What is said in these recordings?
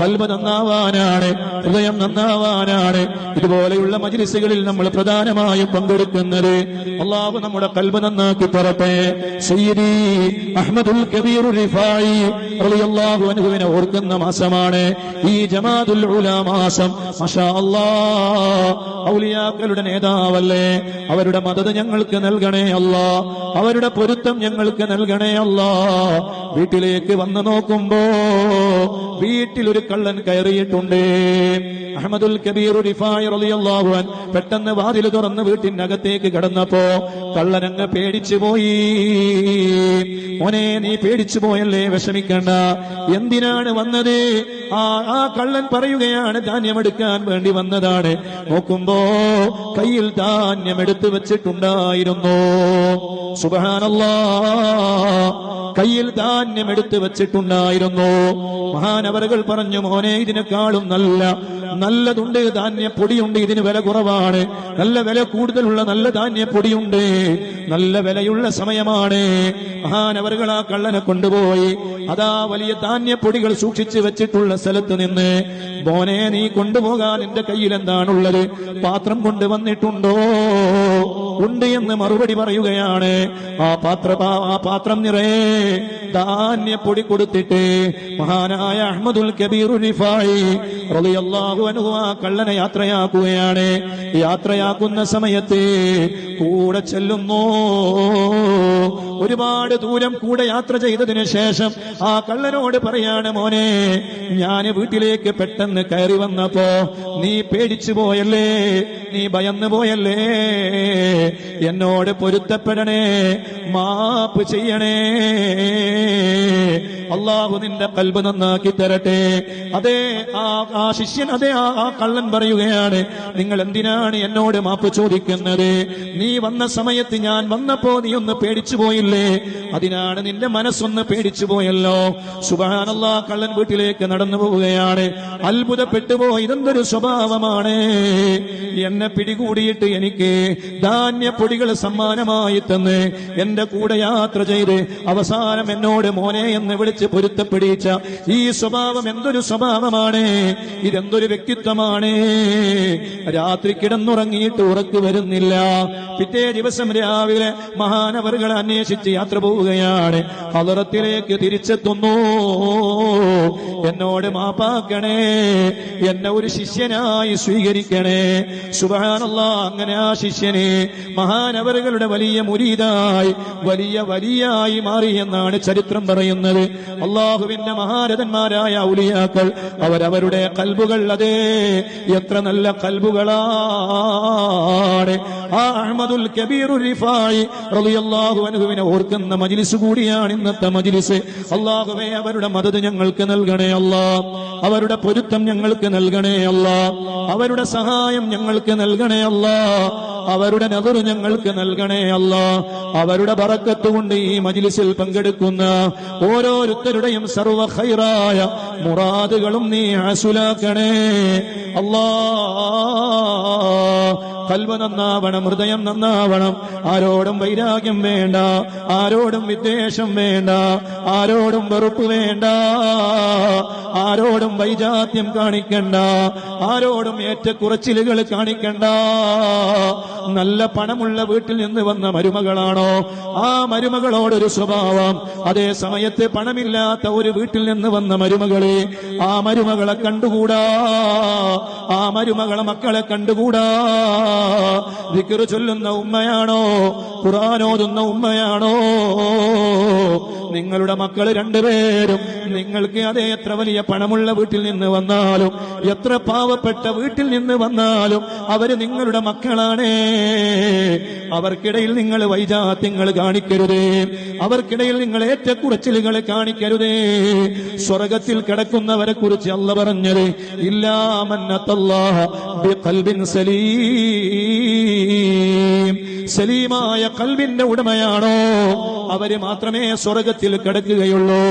കൽബ് നന്നാവാനാണ് ഹൃദയം നന്നാവാനാണ്. ഇതുപോലെയുള്ള മജിലിസുകളിൽ നമ്മൾ പ്രധാനമായും പങ്കെടുക്കുന്നത് അള്ളാഹു നമ്മുടെ കൽബ് നന്നാക്കി തരട്ടെ. സയ്യിദി അൻഹുവിനെ ഓർക്കുന്ന മാസമാണ് ഈ ജമാഅത്തുൽ ഉല മാസം. അല്ലാഹ് ഔലിയാക്കളുടെ നേതാവല്ലേ? അവരുടെ മദത് ഞങ്ങൾക്ക് നൽകണേ അല്ലാ. അവരുടെ പൊരുത്തം ഞങ്ങൾക്ക് നൽകണേ അല്ലാ. വീട്ടിലേക്ക് വന്നു നോക്കുമ്പോ വീട്ടിൽ ഒരു കള്ളൻ കയറിയിട്ടുണ്ട്. അഹമ്മദുൽ കബീർ പെട്ടെന്ന് വാതിൽ തുറന്ന് വീട്ടിനകത്തേക്ക് കടന്നപ്പോ കള്ളനങ്ങ് പേടിച്ചു പോയി. മോനെ നീ പേടിച്ചു പോയല്ലേ? വിഷമിക്കണ്ട. എന്തിനാണ് വന്നത്? ആ ആ കള്ളൻ പറയുകയാണ് ധാന്യമെടുക്കാൻ വേണ്ടി വന്നതാണ്. നോക്കുമ്പോ കയ്യിൽ ധാന്യം എടുത്തു വെച്ചിട്ടുണ്ടായിരുന്നു. സുബഹാനല്ലാ. കയ്യിൽ ധാന്യം എടുത്തു വെച്ചിട്ടുണ്ടായിരുന്നു. മഹാനവറുകൾ പറഞ്ഞു മോനെ ഇതിനെക്കാളും നല്ല. നല്ലതുണ്ട് ധാന്യപ്പൊടിയുണ്ട് ഇതിന് വില കുറവാണ്. നല്ല വില കൂടുതലുള്ള നല്ല ധാന്യപ്പൊടിയുണ്ട് നല്ല വിലയുള്ള സമയമാണ്. മഹാനവറുകൾ ആ കള്ളനെ കൊണ്ടുപോയി. അതാ വലിയ ധാന്യപ്പൊടികൾ സൂക്ഷിച്ചു വെച്ചിട്ടുള്ള സ്ഥലത്ത് നിന്ന് മോനെ നീ കൊണ്ടുപോകാൻ എന്റെ കയ്യിൽ എന്താണുള്ളത്? പാത്രം കൊണ്ടുവന്നിട്ടുണ്ടോ? ഉണ്ട് എന്ന് മറുപടി പറയുകയാണ്. ആ പാത്ര ആ പാത്രം നിറയെ ധാന്യപ്പൊടി കൊടുത്തിട്ട് മഹാനായ അഹമ്മദുൽ കബീർ കള്ളനെ യാത്രയാക്കുകയാണ്. യാത്രയാക്കുന്ന സമയത്ത് കൂടെ ചെല്ലുന്നു. ഒരുപാട് ദൂരം കൂടെ യാത്ര ചെയ്തതിന് ശേഷം ആ കള്ളനോട് പറയാണ് മോനെ ഞാൻ വീട്ടിലേക്ക് പെട്ടെന്ന് കയറി വന്നപ്പോ നീ പേടിച്ചു പോയല്ലേ? നീ ഭയന്നു പോയല്ലേ? എന്നോട് പൊരുത്തപ്പെടണേ മാപ്പ് ചെയ്യണേ. അള്ളാഹു നിന്റെ കൽബ് നന്നാക്കി തരട്ടെ. അതെ ആ ആ ശിഷ്യൻ അതെ ആ ആ കള്ളൻ പറയുകയാണ് നിങ്ങൾ എന്തിനാണ് എന്നോട് മാപ്പ് ചോദിക്കുന്നത്? നീ വന്ന സമയത്ത് ഞാൻ വന്നപ്പോ നീ ഒന്ന് പേടിച്ചു പോയില്ലേ? അതിനാണ് നിന്റെ മനസ്സൊന്ന് പേടിച്ചു പോയല്ലോ. സുബാനല്ല കള്ളൻ വീട്ടിലേക്ക് നടന്നു പോവുകയാണ്. അത്ഭുതപ്പെട്ടു പോയി ഇതെന്തൊരു സ്വഭാവമാണ്? എന്നെ പിടികൂടിയിട്ട് എനിക്ക് ധാന്യപ്പൊടികൾ സമ്മാനമായി തന്ന് എന്റെ കൂടെ യാത്ര ചെയ്ത് അവസാനം എന്നോട് മോനെ എന്ന് വിളിച്ച് പൊരുത്തപ്പെടിച്ച ഈ സ്വഭാവം എന്തൊരു സ്വഭാവമാണ്. ഇതെന്തൊരു വ്യക്തിത്വമാണ്? രാത്രി കിടന്നുറങ്ങിയിട്ട് ഉറക്കു വരുന്നില്ല. പിറ്റേ ദിവസം രാവിലെ മഹാനവറുകളെ അന്വേഷിച്ച് യാത്ര പോവുകയാണ്. ഹലറത്തിലേക്ക് തിരിച്ചെത്തുന്നു. എന്നോട് മാപ്പാക്കണേ. എന്നെ ഒരു ശിഷ്യനായി സ്വീകരിക്കണേ. സുബാനല്ല അങ്ങനെ ആ ശിഷ്യനെ മഹാനവറുകളുടെ വലിയ മുരീതായി വലിയ വലിയായി മാറി എന്നാണ് ചരിത്രം പറയുന്നത്. അള്ളാഹുവിന്റെ മഹാരഥന്മാരായ ഔലിയാക്കൾ അവരവരുടെ കൽബുകൾ അതേ. എത്ര നല്ല കൽബുകളാണ്. അഹമ്മദുൽ കബീർ റളിയല്ലാഹു ഓർക്കുന്ന മജിലിസ് കൂടിയാണ് ഇന്നത്തെ മജിലിസ്. അള്ളാഹുവെ അവരുടെ മദത് ഞങ്ങൾക്ക് നൽകണേ അല്ല. അവരുടെ പൊരുത്തം ഞങ്ങൾക്ക് നൽകണേ അല്ല. അവരുടെ സഹായം ഞങ്ങൾക്ക് നൽകണേ അല്ല. അവരുടെ നെതറ് ഞങ്ങൾക്ക് നൽകണേ അല്ല. അവരുടെ പറക്കത്തുകൊണ്ട് ഈ മജിലിസിൽ പങ്കെടുക്കുന്ന ഓരോരുത്തരുടെയും സർവ ഖൈറായ മുറാദുകളും നീ ആസുലാക്കണേ. അല്ലാ കൽവ നന്നാവണം ഹൃദയം നന്നാവണം. ആരോടും വൈരാഗ്യം വേണ്ട ആരോടും വിദ്വേഷം വേണ്ട ആരോടും വെറുപ്പ് വേണ്ട ആരോടും വൈജാത്യം കാണിക്കണ്ട ആരോടും ഏറ്റക്കുറച്ചിലുകൾ കാണിക്കണ്ട. നല്ല പണമുള്ള വീട്ടിൽ നിന്ന് വന്ന മരുമകളാണോ? ആ മരുമകളോടൊരു സ്വഭാവം. അതേ സമയത്ത് പണമില്ലാത്ത ഒരു വീട്ടിൽ നിന്ന് വന്ന മരുമകളെ ആ മരുമകളെ കണ്ടുകൂടാ. ആ മരുമകളെ മക്കളെ കണ്ടുകൂടാ. ദിക്കറ് ചൊല്ലുന്ന ഉമ്മയാണോ? ഖുറാനോതുന്ന ഉമ്മയാണോ? നിങ്ങളുടെ മക്കൾ രണ്ടുപേരും നിങ്ങൾക്ക് അതേ എത്ര വലിയ പണമുള്ള വീട്ടിൽ നിന്ന് വന്നാലും എത്ര പാവപ്പെട്ട വീട്ടിൽ നിന്ന് വന്നാലും അവർ നിങ്ങളുടെ മക്കളാണേ. അവർക്കിടയിൽ നിങ്ങൾ വൈജാത്യങ്ങൾ കാണിക്കരുതേ. അവർക്കിടയിൽ നിങ്ങൾ ഏറ്റക്കുറച്ചിലുകൾ കാണിക്കരുതേ. സ്വർഗത്തിൽ കിടക്കുന്നവരെ കുറിച്ച് അല്ല പറഞ്ഞത്. ഇല്ലാമന്നത്തല്ലാഹ സലീ സലീം. സലീമായ കൽവിന്റെ ഉടമയാണോ? അവർ മാത്രമേ സ്വർഗത്തിൽ കിടക്കുകയുള്ളൂ.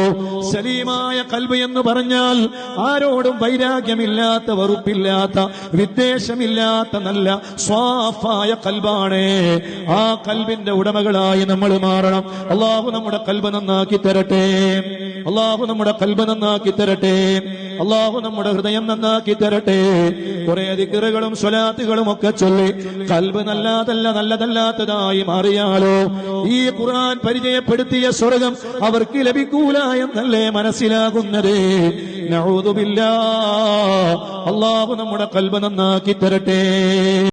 സലീമായ കൽവ് എന്ന് പറഞ്ഞാൽ ആരോടും വൈരാഗ്യമില്ലാത്ത വെറുപ്പില്ലാത്ത വിദ്വേഷമില്ലാത്ത നല്ല സ്വാഫായ കൽബാണ് ആ കൽവിന്റെ ഉടമകളായി നമ്മൾ മാറണം. അള്ളാഹു നമ്മുടെ കൽബ് നന്നാക്കി തരട്ടെ. അള്ളാഹു നമ്മുടെ കൽബ് നന്നാക്കി തരട്ടെ. അള്ളാഹു നമ്മുടെ ഹൃദയം നന്നാക്കി തരട്ടെ. കുറെ ദിക്കറുകളും സ്വലാത്തുകളും ഒക്കെ ചൊല്ലി കൽബ് നല്ലതല്ല നല്ലതല്ലാത്തതായി മാറിയാലോ? ഈ ഖുർആൻ പരിചയപ്പെടുത്തിയ സ്വർഗം അവർക്ക് ലഭിക്കൂല എന്നല്ലേ മനസ്സിലാകുന്നത്? അള്ളാഹു നമ്മുടെ കൽബ് നന്നാക്കി തരട്ടെ.